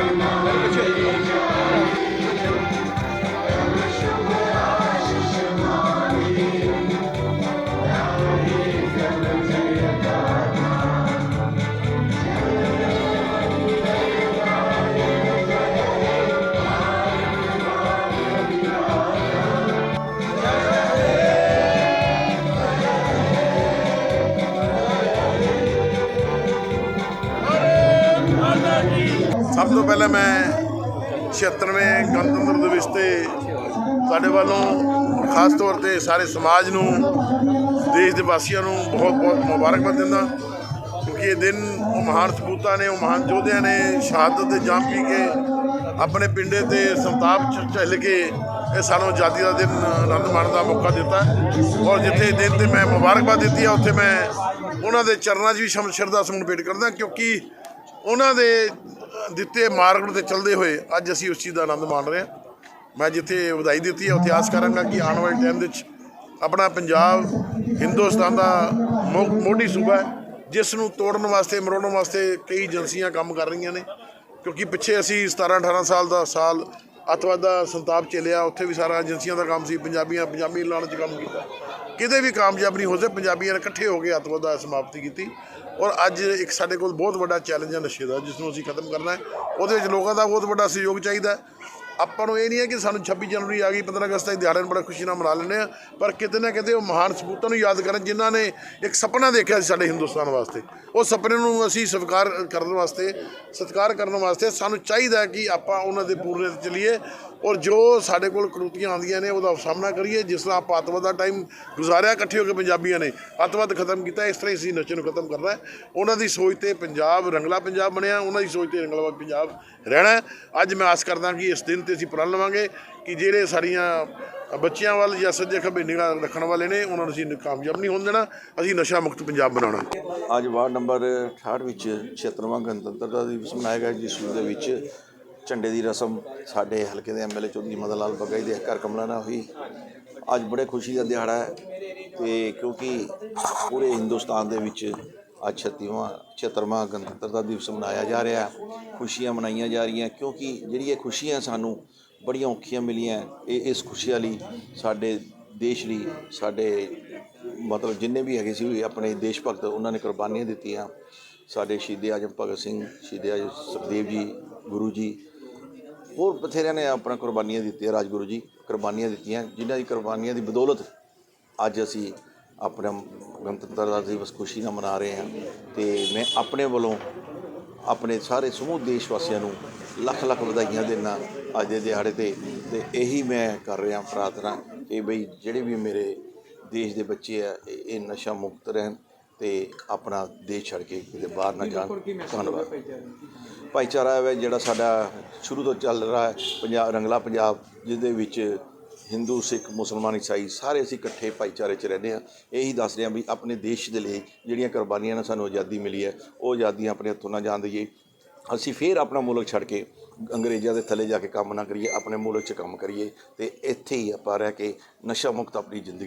Amen. ਸਭ ਤੋਂ ਪਹਿਲਾਂ ਮੈਂ 76ਵੇਂ ਗਣਤੰਤਰ ਦਿਵਸ ਤੇ ਸਾਡੇ ਵੱਲੋਂ ਖਾਸ ਤੌਰ ਤੇ ਸਾਰੇ ਸਮਾਜ ਨੂੰ, ਦੇਸ਼ ਦੇ ਵਾਸੀਆਂ ਨੂੰ ਬਹੁਤ ਬਹੁਤ ਮੁਬਾਰਕਬਾਦ ਦਿੰਦਾ। ਕਿਉਂਕਿ ਇਹ ਦਿਨ ਉਹ ਮਹਾਨ ਸਪੂਤਾਂ ਨੇ, ਉਹ ਮਹਾਨ ਯੋਧਿਆਂ ਨੇ ਸ਼ਹਾਦਤ ਦੇ ਜਾਮ ਪੀ ਕੇ ਆਪਣੇ ਪਿੰਡੇ ਤੇ ਸੰਤਾਪ ਚ ਝੱਲ ਕੇ ਇਹ ਸਾਨੂੰ ਆਜ਼ਾਦੀ ਦਾ ਦਿਨ ਆਨੰਦ ਮਾਣਨ ਦਾ ਮੌਕਾ ਦਿੱਤਾ। ਔਰ ਜਿੱਥੇ ਦਿਨ ਤੇ ਮੈਂ ਮੁਬਾਰਕਬਾਦ ਦਿੱਤੀ ਆ, ਉੱਥੇ ਮੈਂ ਉਹਨਾਂ ਦੇ ਚਰਨਾਂ 'ਚ ਵੀ ਸ਼ਮ ਸ਼ਰਧਾ ਸਮੂਹ ਭੇਟ ਕਰਦਾ, ਕਿਉਂਕਿ ਉਹਨਾਂ ਦੇ ਦਿੱਤੇ ਮਾਰਗ ਤੇ ਚੱਲਦੇ ਹੋਏ ਅੱਜ ਅਸੀਂ ਉਸ ਚੀਜ਼ ਦਾ ਆਨੰਦ ਮਾਣ ਰਹੇ ਹਾਂ। ਮੈਂ ਜਿੱਥੇ ਵਧਾਈ ਦਿੱਤੀ ਹੈ ਉੱਥੇ ਆਸ ਕਰਾਂਗਾ ਕਿ ਆਉਣ ਵਾਲੇ ਟਾਈਮ ਵਿੱਚ ਆਪਣਾ ਪੰਜਾਬ, ਹਿੰਦੁਸਤਾਨ ਦਾ ਮੋ- ਮੋਢੀ ਸੂਬਾ ਹੈ, ਜਿਸ ਨੂੰ ਤੋੜਨ ਵਾਸਤੇ, ਮਰੋੜਨ ਵਾਸਤੇ ਕਈ ਏਜੰਸੀਆਂ ਕੰਮ ਕਰ ਰਹੀਆਂ ਨੇ। ਕਿਉਂਕਿ ਪਿੱਛੇ ਅਸੀਂ 17 18 ਸਾਲ ਦਾ ਸਾਲ ਅੱਤਵਾਦ ਦਾ ਸੰਤਾਪ ਝੇਲਿਆ, ਉੱਥੇ ਵੀ ਸਾਰਾ ਏਜੰਸੀਆਂ ਦਾ ਕੰਮ ਸੀ, ਪੰਜਾਬੀਆਂ, ਪੰਜਾਬੀ ਲਾਉਣ 'ਚ ਕੰਮ ਕੀਤਾ। ਕਿਤੇ ਵੀ ਕਾਮਯਾਬ ਨਹੀਂ ਹੋ ਸਕੇ ਪੰਜਾਬੀਆਂ ਨੇ ਇਕੱਠੇ ਹੋ ਕੇ ਅੱਤਵਾਦ ਦਾ ਸਮਾਪਤੀ ਕੀਤੀ। ਔਰ ਅੱਜ ਇੱਕ ਸਾਡੇ ਕੋਲ ਬਹੁਤ ਵੱਡਾ ਚੈਲੰਜ ਹੈ ਨਸ਼ੇ ਦਾ ਜਿਸ ਨੂੰ ਅਸੀਂ ਖਤਮ ਕਰਨਾ ਹੈ, ਉਹਦੇ ਵਿੱਚ ਲੋਕਾਂ ਦਾ ਬਹੁਤ ਵੱਡਾ ਸਹਿਯੋਗ ਚਾਹੀਦਾ ਆਪਾਂ ਨੂੰ ਇਹ ਨਹੀਂ ਹੈ ਕਿ ਸਾਨੂੰ 26 ਜਨਵਰੀ ਆ ਗਈ 15 ਅਗਸਤ ਦਾ ਦਿਹਾੜਾ ਨੂੰ ਬੜਾ ਖੁਸ਼ੀ ਨਾਲ ਮਨਾ ਲੈਂਦੇ ਆ ਪਰ ਕਿਤੇ ਨਾ ਕਿਤੇ ਉਹ ਮਹਾਨ ਸਪੂਤਾਂ ਨੂੰ ਯਾਦ ਕਰਨ ਜਿਨ੍ਹਾਂ ਨੇ ਇੱਕ ਸੁਪਨਾ ਦੇਖਿਆ ਸੀ ਸਾਡੇ ਹਿੰਦੁਸਤਾਨ ਵਾਸਤੇ। ਉਹ ਸੁਪਨੇ ਨੂੰ ਅਸੀਂ ਸਵੀਕਾਰ ਕਰਨ ਵਾਸਤੇ, ਸਤਿਕਾਰ ਕਰਨ ਵਾਸਤੇ ਸਾਨੂੰ ਚਾਹੀਦਾ ਕਿ ਆਪਾਂ ਉਹਨਾਂ ਦੇ ਪੂਰੇ ਤੇ ਚਲੀਏ ਔਰ ਜੋ ਸਾਡੇ ਕੋਲ ਕਰੂਤੀਆਂ ਆਉਂਦੀਆਂ ਨੇ, ਉਹਦਾ ਸਾਹਮਣਾ ਕਰੀਏ, ਜਿਸ ਤਰ੍ਹਾਂ ਆਪਾਂ ਅੱਤਵਾਦ ਦਾ ਟਾਈਮ ਗੁਜ਼ਾਰਿਆ, ਇਕੱਠੇ ਹੋ ਕੇ ਪੰਜਾਬੀਆਂ ਨੇ ਅੱਤਵਾਦ ਖਤਮ ਕੀਤਾ, ਇਸ ਤਰ੍ਹਾਂ ਹੀ ਅਸੀਂ ਨਸ਼ੇ ਨੂੰ ਖਤਮ ਕਰਨਾ ਹੈ ਉਹਨਾਂ ਦੀ ਸੋਚ ਤੇ ਪੰਜਾਬ ਰੰਗਲਾ ਪੰਜਾਬ ਬਣਿਆ, ਉਹਨਾਂ ਦੀ ਸੋਚ ਤੇ ਰੰਗਲਾ ਪੰਜਾਬ ਰਹਿਣਾ ਅੱਜ ਮੈਂ ਆਸ ਕਰਦਾ ਕਿ ਇਸ ਦਿਨ ਤੇ ਅਸੀਂ ਪ੍ਰਣ ਲਵਾਂਗੇ ਕਿ ਜਿਹੜੇ ਸਾਡੀਆਂ ਬੱਚਿਆਂ ਵੱਲ ਜਾਂ ਸੱਜੇ ਖੱਬੇ ਨਿਗਾਹ ਰੱਖਣ ਵਾਲੇ ਨੇ, ਉਹਨਾਂ ਨੂੰ ਅਸੀਂ ਕਾਮਯਾਬ ਨਹੀਂ ਹੋਣ ਦੇਣਾ। ਅਸੀਂ ਨਸ਼ਾ ਮੁਕਤ ਪੰਜਾਬ ਬਣਾਉਣਾ। ਅੱਜ ਵਾਰਡ ਨੰਬਰ 68 ਵਿੱਚ 76ਵਾਂ ਗਣਤੰਤਰਤਾ ਦਿਵਸ ਮਨਾਇਆ ਗਿਆ, ਜਿਸ ਦੇ ਵਿੱਚ ਝੰਡੇ ਦੀ ਰਸਮ ਸਾਡੇ ਹਲਕੇ ਦੇ ਐਮਐਲਏ ਚੌਧਰੀ ਮਦਨ ਲਾਲ ਬਗਾਈ ਦੇ ਘਰ ਕਮਲਾ ਨਾਲ ਹੋਈ। ਅੱਜ ਬੜੇ ਖੁਸ਼ੀ ਦਾ ਦਿਹਾੜਾ ਹੈ ਤੇ ਕਿਉਂਕਿ ਪੂਰੇ ਹਿੰਦੁਸਤਾਨ ਦੇ ਵਿੱਚ ਅੱਜ 36ਵਾਂ 76ਵਾਂ ਗਣਤੰਤਰਤਾ ਦਿਵਸ ਮਨਾਇਆ ਜਾ ਰਿਹਾ ਖੁਸ਼ੀਆਂ ਮਨਾਈਆਂ ਜਾ ਰਹੀਆਂ ਕਿਉਂਕਿ ਜਿਹੜੀ ਇਹ ਖੁਸ਼ੀਆਂ ਸਾਨੂੰ ਬੜੀਆਂ ਔਖੀਆਂ ਮਿਲੀਆਂ ਇਹ ਇਸ ਖੁਸ਼ੀਆਂ ਲਈ ਸਾਡੇ ਦੇਸ਼ ਲਈ, ਸਾਡੇ ਮਤਲਬ ਜਿੰਨੇ ਵੀ ਹੈਗੇ ਸੀ ਆਪਣੇ ਦੇਸ਼ ਭਗਤ ਉਹਨਾਂ ਨੇ ਕੁਰਬਾਨੀਆਂ ਦਿੱਤੀਆਂ। ਸਾਡੇ ਸ਼ਹੀਦੇ ਆਜਮ ਭਗਤ ਸਿੰਘ, ਸ਼ਹੀਦੇ ਆਜਮ ਸੁਖਦੇਵ ਜੀ, ਗੁਰੂ ਜੀ, ਹੋਰ ਬਥੇਰਿਆਂ ਨੇ ਆਪਣਾ ਕੁਰਬਾਨੀਆਂ ਦਿੱਤੀਆਂ, ਰਾਜਗੁਰੂ ਜੀ ਕੁਰਬਾਨੀਆਂ ਦਿੱਤੀਆਂ, ਜਿਨ੍ਹਾਂ ਦੀ ਕੁਰਬਾਨੀਆਂ ਦੀ ਬਦੌਲਤ ਅੱਜ ਅਸੀਂ ਆਪਣਾ ਗਣਤੰਤਰਤਾ ਦਿਵਸ ਖੁਸ਼ੀ ਨਾਲ ਮਨਾ ਰਹੇ ਹਾਂ ਤੇ ਮੈਂ ਆਪਣੇ ਵੱਲੋਂ ਆਪਣੇ ਸਾਰੇ ਸਮੂਹ ਦੇਸ਼ ਵਾਸੀਆਂ ਨੂੰ ਲੱਖ ਲੱਖ ਵਧਾਈਆਂ ਦਿੰਦਾ ਅੱਜ ਦੇ ਦਿਹਾੜੇ ਤੇ ਤੇ ਇਹੀ ਮੈਂ ਕਰ ਰਿਹਾ ਪ੍ਰਾਰਥਨਾ ਕਿ ਬਈ ਜਿਹੜੇ ਵੀ ਮੇਰੇ ਦੇਸ਼ ਦੇ ਬੱਚੇ ਆ ਇਹ ਨਸ਼ਾ ਮੁਕਤ ਰਹਿਣ ਤੇ ਆਪਣਾ ਦੇਸ਼ ਛੱਡ ਕੇ ਕਿਤੇ ਬਾਹਰ ਨਾ ਜਾਣ। ਧੰਨਵਾਦ। ਭਾਈਚਾਰਾ ਹੈ ਜਿਹੜਾ ਸਾਡਾ ਸ਼ੁਰੂ ਤੋਂ ਚੱਲ ਰਿਹਾ ਹੈ ਪੰਜਾਬ ਰੰਗਲਾ ਪੰਜਾਬ ਜਿਸ ਦੇ ਵਿੱਚ ਹਿੰਦੂ, ਸਿੱਖ, ਮੁਸਲਮਾਨ, ਈਸਾਈ ਸਾਰੇ ਅਸੀਂ ਇਕੱਠੇ ਭਾਈਚਾਰੇ 'ਚ ਰਹਿੰਦੇ ਹਾਂ। ਇਹੀ ਦੱਸ ਰਹੇ ਹਾਂ ਵੀ ਆਪਣੇ ਦੇਸ਼ ਦੇ ਲਈ ਜਿਹੜੀਆਂ ਕੁਰਬਾਨੀਆਂ ਨਾਲ ਸਾਨੂੰ ਆਜ਼ਾਦੀ ਮਿਲੀ ਹੈ, ਉਹ ਆਜ਼ਾਦੀਆਂ ਆਪਣੇ ਹੱਥੋਂ ਨਾ ਜਾਣ ਦਈਏ। ਅਸੀਂ ਫੇਰ ਆਪਣਾ ਮੁਲਕ ਛੱਡ ਕੇ ਅੰਗਰੇਜ਼ਾਂ ਦੇ ਥੱਲੇ ਜਾ ਕੇ ਕੰਮ ਨਾ ਕਰੀਏ, ਆਪਣੇ ਮੁਲਕ 'ਚ ਕੰਮ ਕਰੀਏ ਤੇ ਇੱਥੇ ਹੀ ਆਪਾਂ ਰਹਿ ਕੇ ਨਸ਼ਾ ਮੁਕਤ ਆਪਣੀ ਜ਼ਿੰਦਗੀ